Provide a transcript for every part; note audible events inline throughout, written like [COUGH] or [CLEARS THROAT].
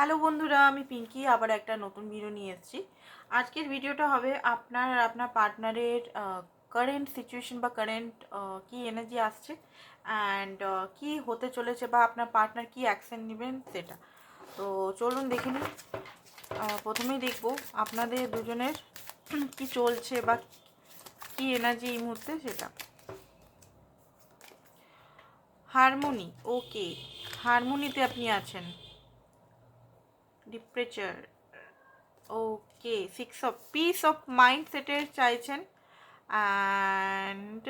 Hello বন্ধুরা আমি পিঙ্কি আবার একটা নতুন ভিডিও নিয়ে এসেছি। আজকের ভিডিওটা হবে আপনার আপনার পার্টনারের কারেন্ট সিচুয়েশন বা কারেন্ট কি এনার্জি আসছে অ্যান্ড কি হতে চলেছে বা আপনার পার্টনার কি অ্যাকশন নেবেন সেটা। তো চলুন দেখে আহ, প্রথমেই দেখব আপনাদের দুজনের কি চলছে বা কি এনার্জি এই মুহূর্তে সেটা। হারমোনি ওকে হারমোনিতে আপনি আছেন। ডিপ্রেচার okay six of peace of mind সেটের চাইছেন অ্যান্ড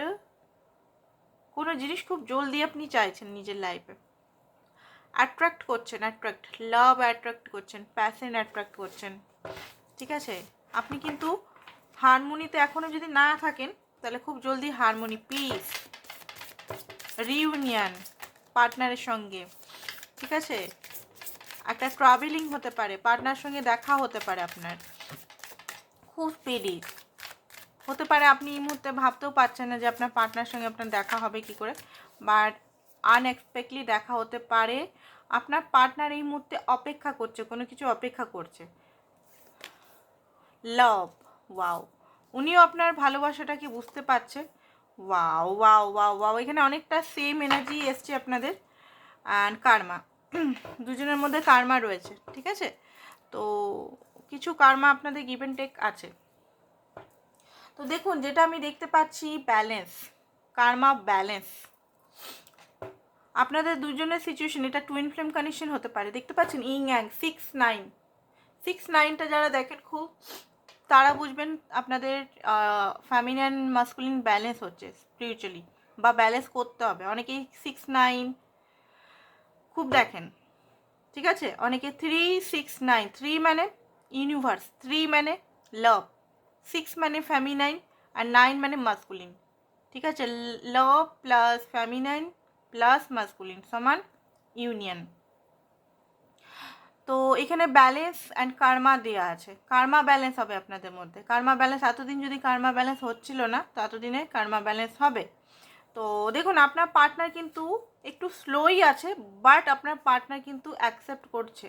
কোনো জিনিস খুব জলদি আপনি চাইছেন নিজের লাইফে অ্যাট্রাক্ট করছেন অ্যাট্রাক্ট লাভ অ্যাট্রাক্ট করছেন প্যাশন অ্যাট্রাক্ট করছেন। ঠিক আছে? আপনি কিন্তু হারমোনিতে এখনও যদি না থাকেন, তাহলে খুব জলদি হারমোনি পিস রিউনিয়ন পার্টনারের সঙ্গে। ঠিক আছে? একটা ট্রাভেলিং হতে পারে পার্টনার সঙ্গে দেখা হতে পারে আপনার। খুব স্পিডি হতে পারে আপনি এই মুহূর্তে ভাবতেও পারছেন না যে আপনার পার্টনার সঙ্গে আপনার দেখা হবে কি করে বাট আনএক্সপেক্টলি দেখা হতে পারে, আপনার পার্টনার এই মুহূর্তে অপেক্ষা করছে, কোনো কিছু অপেক্ষা করছে। লাভ ওয়াও উনিও আপনার ভালোবাসাটাকে বুঝতে পারছে? ওয়াও ওয়াও ওয়াও ওয়াও এখানে অনেকটা সেম এনার্জি এসছে আপনাদের অ্যান্ড কার্মা [CLEARS THROAT] দুজনের মধ্যে কার্মা রয়েছে, ঠিক আছে? তো কিছু কার্মা আপনাদের গিভ অ্যান্ড টেক আছে। তো দেখুন, যেটা আমি দেখতে পাচ্ছি ব্যালেন্স কার্মা ব্যালেন্স আপনাদের দুজনের সিচুয়েশন এটা টুইন ফ্লেম কানেকশন হতে পারে। দেখতে পাচ্ছেন yin yang six nine six নাইনটা যারা দেখেন খুব, তারা বুঝবেন আপনাদের ফ্যামিলি অ্যান্ড মাস্কুলিন ব্যালেন্স হচ্ছে স্পিরিচুয়ালি বা ব্যালেন্স করতে হবে। অনেকেই সিক্স নাইন খুব দেখেন, ঠিক আছে? অনেকে থ্রি সিক্স নাইন থ্রি মানে ইউনিভার্স থ্রি মানে লাভ সিক্স মানে ফ্যামিনাইন আর নাইন মানে মাস্কুলিন ঠিক আছে? Love plus feminine plus masculine সমান ইউনিয়ন তো এখানে ব্যালেন্স অ্যান্ড কার্মা দেওয়া আছে। কার্মা ব্যালেন্স হবে আপনাদের মধ্যে। কার্মা ব্যালেন্স এতদিন যদি কার্মা ব্যালেন্স হচ্ছিল না, তো এতদিনে কার্মা ব্যালেন্স হবে। তো দেখুন, আপনার পার্টনার কিন্তু একটু স্লোই আছে বাট আপনার পার্টনার কিন্তু অ্যাকসেপ্ট করছে।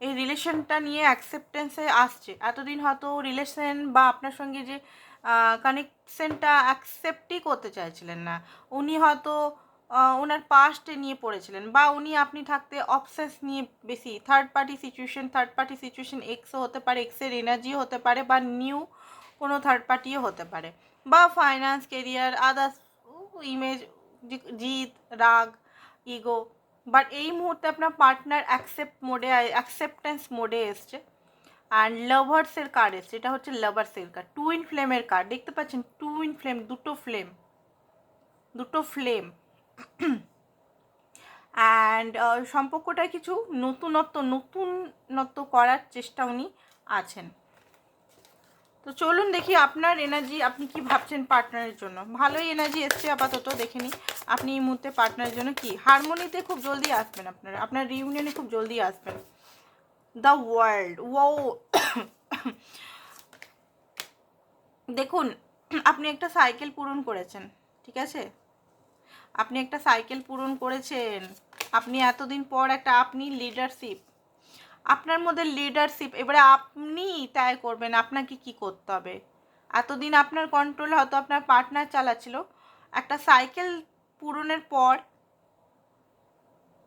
এই রিলেশনটা নিয়ে অ্যাকসেপ্টেন্সে আসছে। এতদিন হয়তো রিলেশন বা আপনার সঙ্গে যে কানেকশনটা অ্যাকসেপ্টই করতে চাইছিলেন না। উনি হয়তো ওনার পাস্টে নিয়ে পড়েছিলেন বা উনি আপনি থাকতে অবসেস নিয়ে বেশি। Third party situation third party situation এক্সও হতে পারে এক্সের এনার্জিও হতে পারে বা নিউ কোনো থার্ড পার্টিও হতে পারে। বা ফাইন্যান্স কেরিয়ার আদার্স ইমেজ জিত রাগ ইগো বাট এই মুহূর্তে আপনার পার্টনার অ্যাকসেপ্ট মোডে অ্যাকসেপ্টেন্স মোডে এসছে অ্যান্ড লাভার্সের কার্ড এসছে। এটা হচ্ছে লাভার্সের কার্ড টু ইন ফ্লেমের কার্ড দেখতে পাচ্ছেন টু ইন ফ্লেম দুটো ফ্লেম দুটো ফ্লেম অ্যান্ড সম্পর্কটা কিছু নতুনত্ব নতুনত্ব করার চেষ্টা উনি আছেন। তো চলুন দেখি আপনার এনার্জি আপনি কি ভাবছেন পার্টনারের জন্য? ভালোই এনার্জি এসছে আপাতত, দেখে নিই। আপনি এই মুহূর্তে পার্টনারের জন্য কি? হারমোনিতে খুব জলদি আসবেন আপনারা। আপনার রিউনিয়নে খুব জলদি আসবেন। দ্য ওয়ার্ল্ড ও দেখুন, আপনি একটা সাইকেল পূরণ করেছেন, ঠিক আছে? আপনি একটা সাইকেল পূরণ করেছেন। আপনি এতদিন পর একটা, আপনি লিডারশিপ আপনার মধ্যে লিডারশিপ এবারে আপনি তাই করবেন, আপনাকে কি করতে হবে? এতদিন আপনার কন্ট্রোল হয়তো আপনার পার্টনার চালাচ্ছিল। একটা সাইকেল পূরণের পর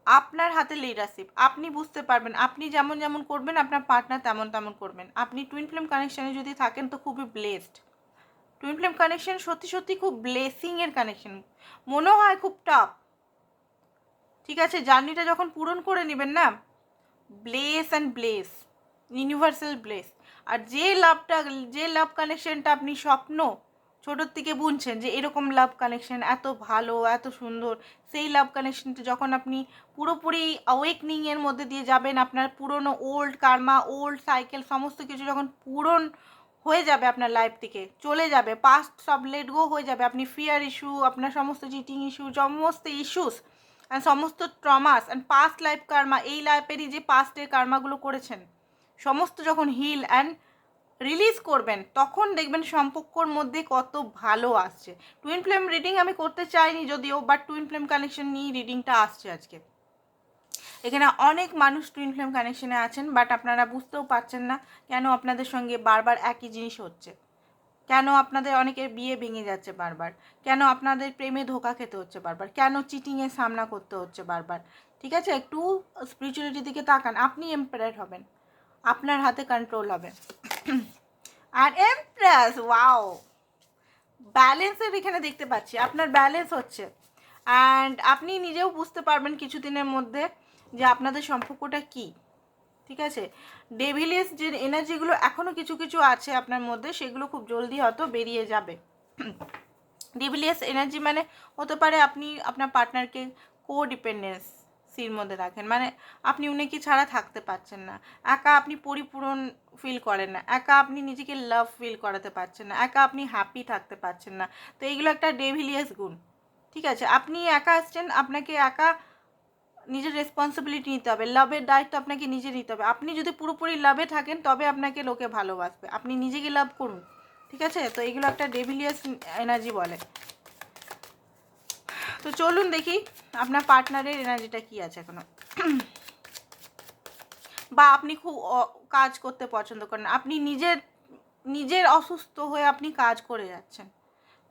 আপনার হাতে লিডারশিপ আপনি বুঝতে পারবেন, আপনি যেমন যেমন করবেন, আপনার পার্টনার তেমন তেমন করবেন। আপনি টুইন ফ্লেম কানেকশানে যদি থাকেন তো খুবই ব্লেসড টুইন ফ্লেম কানেকশন সত্যি সত্যি খুব ব্লেসিংয়ের কানেকশন মনে হয় খুব টাফ ঠিক আছে জার্নিটা যখন পূরণ করে নেবেন না bless and bless universal bless আর যে লাভটা যে লাভ কানেকশনটা আপনি স্বপ্ন ছোটোর থেকে বুনছেন, যে এরকম লাভ কানেকশন এত ভালো, এত সুন্দর, সেই লাভ কানেকশনটা যখন আপনি পুরোপুরি অ্যাওয়েকনিংয়ের মধ্যে দিয়ে যাবেন, আপনার পুরনো ওল্ড কার্মা ওল্ড সাইকেল সমস্ত কিছু যখন পূরণ হয়ে যাবে আপনার লাইফ থেকে, চলে যাবে পাস্ট সব লেট গো হয়ে যাবে, আপনি ফিয়ার ইস্যু আপনার সমস্ত চিটিং ইস্যু সমস্ত ইস্যুস অ্যান্ড সমস্ত traumas and past life karma এই লাইফেরই যে পাস্টের কার্মাগুলো করেছেন, সমস্ত যখন হিল অ্যান্ড রিলিজ করবেন, তখন দেখবেন সম্পর্কর মধ্যে কত ভালো আসছে। টুইন ফ্লেম রিডিং আমি করতে চাইনি যদিও বাট টুইন ফ্লেম কানেকশন নিয়ে রিডিংটা আসছে আজকে। এখানে অনেক মানুষ টুইন ফ্লেম কানেকশনে আছেন বাট আপনারা বুঝতেও পারছেন না কেন আপনাদের সঙ্গে বারবার একই জিনিস হচ্ছে। কেন আপনাদের অনেকের বিয়ে ভেঙে যাচ্ছে বারবার? কেন আপনাদের প্রেমে ধোকা খেতে হচ্ছে বারবার? কেন চিটিংয়ের সামনা করতে হচ্ছে বারবার? ঠিক আছে? একটু স্পিরিচুয়ালিটির দিকে তাকান। আপনি এম্পায়ার হবেন। আপনার হাতে কন্ট্রোল হবে। আর এমপ্রেস ওয়াও ব্যালেন্সের এখানে দেখতে পাচ্ছি। আপনার ব্যালেন্স হচ্ছে। অ্যান্ড আপনি নিজেও বুঝতে পারবেন কিছুদিনের মধ্যে যে আপনাদের সম্পর্কটা কী। ঠিক আছে? ডেভিলিয়াস যে এনার্জিগুলো এখনও কিছু কিছু আছে আপনার মধ্যে, সেগুলো খুব জলদি হয়তো বেরিয়ে যাবে। ডেভিলিয়াস এনার্জি মানে হতে পারে আপনি আপনার পার্টনারকে কো ডিপেন্ডেন্স সির মধ্যে রাখেন। মানে আপনি উনিকে ছাড়া থাকতে পারছেন না। একা আপনি পরিপূরণ ফিল করেন না। একা আপনি নিজেকে লাভ ফিল করাতে পারছেন না। একা আপনি হ্যাপি থাকতে পারছেন না। তো এইগুলো একটা ডেভিলিয়াস গুণ। ঠিক আছে? আপনি একা আসছেন, আপনাকে একা নিজের রেসপন্সিবিলিটি নিতে হবে। লাভের দায়িত্ব আপনাকে নিজে নিতে হবে। আপনি যদি পুরোপুরি লাভে থাকেন, তবে আপনাকে লোকে ভালোবাসবে। আপনি নিজেকে লাভ করুন, ঠিক আছে? তো এগুলো একটা ডেভিলিয়াস এনার্জি বলে। তো চলুন দেখি আপনার পার্টনারের এনার্জিটা কি আছে এখনও। বা আপনি খুব কাজ করতে পছন্দ করেন। আপনি নিজের নিজের অসুস্থ হয়ে আপনি কাজ করে যাচ্ছেন,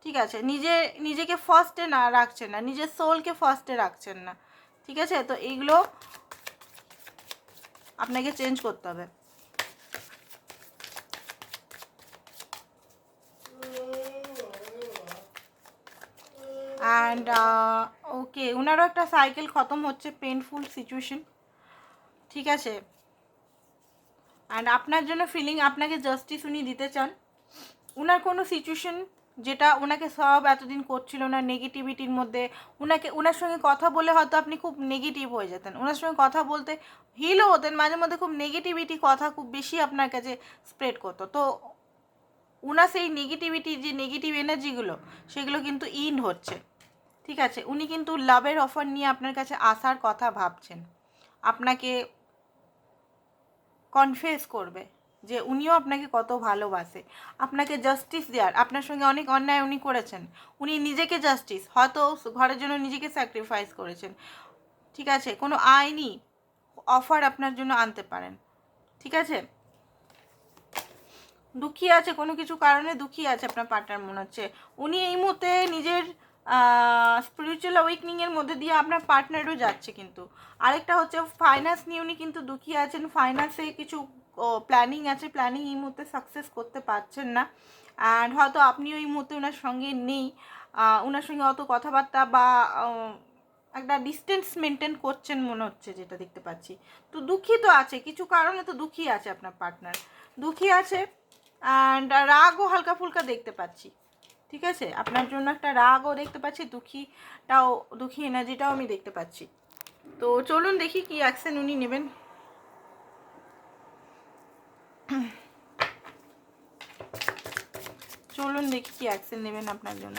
ঠিক আছে? নিজে, নিজেকে ফার্স্টে না রাখছেন না, নিজের সোলকে ফার্স্টে রাখছেন না। ঠিক আছে? তো এইগুলো আপনাকে চেঞ্জ করতে হবে। অ্যান্ড ওকে ওনারও একটা সাইকেল খতম হচ্ছে পেনফুল সিচুয়েশন ঠিক আছে? অ্যান্ড আপনার জন্য ফিলিং আপনাকে জাস্টিস উনি দিতে চান। ওনার কোনো সিচুয়েশন যেটা ওনাকে সব এতদিন করছিল না নেগেটিভিটির মধ্যে। ওনাকে ওনার সঙ্গে কথা বলে হয়তো আপনি খুব নেগেটিভ হয়ে যেতেন। ওনার সঙ্গে কথা বলতে হিলও হতেন, মাঝে মধ্যে খুব নেগেটিভিটি কথা খুব বেশি আপনার কাছে স্প্রেড করতো। তো ওনার সেই নেগেটিভিটি যে নেগেটিভ এনার্জিগুলো সেগুলো কিন্তু ইন হচ্ছে। ঠিক আছে? উনি কিন্তু লাভের অফার নিয়ে আপনার কাছে আসার কথা ভাবছেন। আপনাকে কনফেস করবে। যে উনিও আপনাকে কত ভালোবাসে। আপনাকে জাস্টিস দেওয়ার আপনার সঙ্গে অনেক অন্যায় উনি করেছেন। উনি নিজেকে জাস্টিস হয়তো ঘরের জন্য নিজেকে স্যাক্রিফাইস করেছেন। ঠিক আছে, কোনো আইনি অফার আপনার জন্য আনতে পারেন। ঠিক আছে? দুঃখী আছে কোনো কিছু কারণে দুঃখী আছে আপনার পার্টনার মনে হচ্ছে। উনি এই মুহূর্তে নিজের স্পিরিচুয়াল অ্যাওয়েকনিংয়ের মধ্যে দিয়ে আপনার পার্টনারও যাচ্ছে কিন্তু। আরেকটা হচ্ছে ফাইন্যান্স নিয়ে উনি কিন্তু দুঃখী আছেন। ফাইন্যান্সে কিছু প্ল্যানিং আছে প্ল্যানিং এই মুহূর্তে সাকসেস করতে পারছেন না। অ্যান্ড হয়তো আপনিও এই মুহূর্তে ওনার সঙ্গে নেই। ওনার সঙ্গে অত কথাবার্তা বা একটা ডিস্টেন্স মেনটেন করছেন মনে হচ্ছে যেটা দেখতে পাচ্ছি। তো দুঃখী তো আছে, কিছু কারণে তো দুঃখী আছে আপনার পার্টনার দুঃখী আছে অ্যান্ড রাগও হালকা ফুলকা দেখতে পাচ্ছি। ঠিক আছে? আপনার জন্য একটা রাগও দেখতে পাচ্ছি, দুঃখীটাও, দুঃখী এনার্জিটাও আমি দেখতে পাচ্ছি। তো চলুন দেখি কি অ্যাকশন উনি নেবেন। চলুন দেখি কি অ্যাকশন নেবেন আপনার জন্য।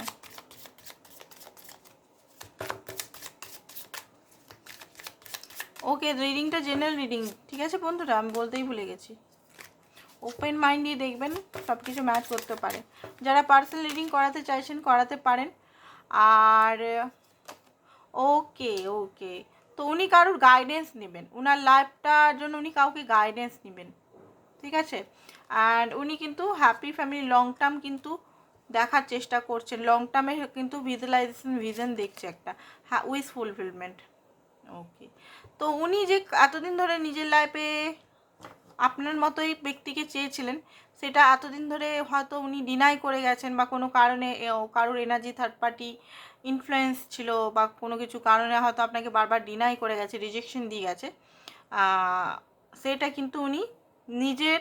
ওকে রিডিংটা জেনারেল রিডিং ঠিক আছে বন্ধুরা? আমি বলতেই ভুলে গেছি। ওপেন মাইন্ড দিয়ে দেখবেন সব কিছু ম্যাচ করতে পারে। যারা পার্সোনাল রিডিং করাতে চাইছেন, করাতে পারেন। আর, ওকে ওকে। তো উনি কারোর গাইডেন্স নেবেন? ওনার লাইফটার জন্য উনি কাউকে গাইডেন্স নেবেন? ঠিক আছে? আর উনি কিন্তু হ্যাপি ফ্যামিলি লং টার্ম কিন্তু দেখার চেষ্টা করছেন। লং টার্মে কিন্তু ভিজুয়ালাইজেশন ভিজন দেখছে একটা। হ্যাঁ উইস ফুলফিলমেন্ট ওকে তো উনি যে এতদিন ধরে নিজের লাইফে আপনার মতোই ব্যক্তিকে চেয়েছিলেন, সেটা এতদিন ধরে হয়তো উনি ডিনাই করে গেছেন বা কোনো কারণে কারোর এনার্জি থার্ড পার্টি ইনফ্লুয়েন্স ছিল বা কোনো কিছু কারণে হয়তো আপনাকে বারবার ডিনাই করে গেছে রিজেকশন দিয়ে গেছে। সেটা কিন্তু উনি নিজের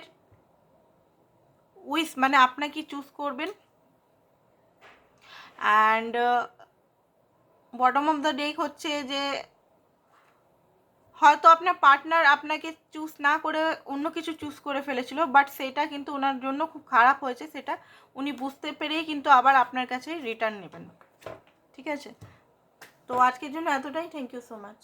উইস মানে আপনাকে চুজ করবেন। And bottom of the day হচ্ছে যে, হয়তো আপনার পার্টনার আপনাকে চুজ না করে অন্য কিছু চুজ করে ফেলেছিল বাট সেটা কিন্তু ওনার জন্য খুব খারাপ হয়েছে, সেটা উনি বুঝতে পেরেই কিন্তু আবার আপনার কাছে রিটার্ন নেবেন। ঠিক আছে? তো আজকের জন্য এতটাই। Thank you so much